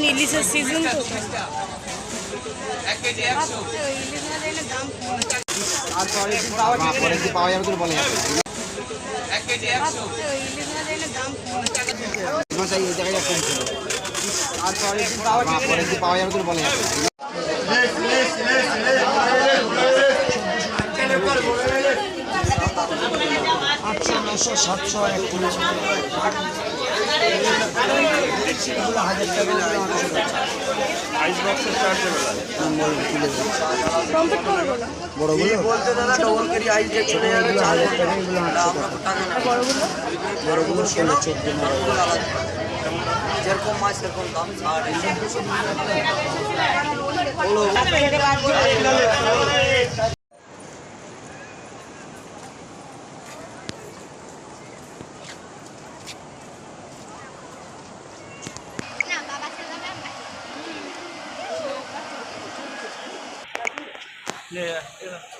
এখন ইলিশের সিজন তো। পাওয়া আটশো নশো সাতশো এক কিলো হাজার টাকা বড়গুলো বলতে দাদা ডবল কেজি আইস দিয়ে চলে যাবে চার হাজার টাকা এগুলো আটশো টাকা। বড়গুলো ষোলো চোদ্দ যেরকম মাছ সেরকম দাম ছাড়। É, é.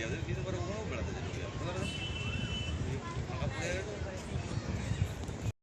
হয়ে যাবে কিন্তু বেড়াতে যাবে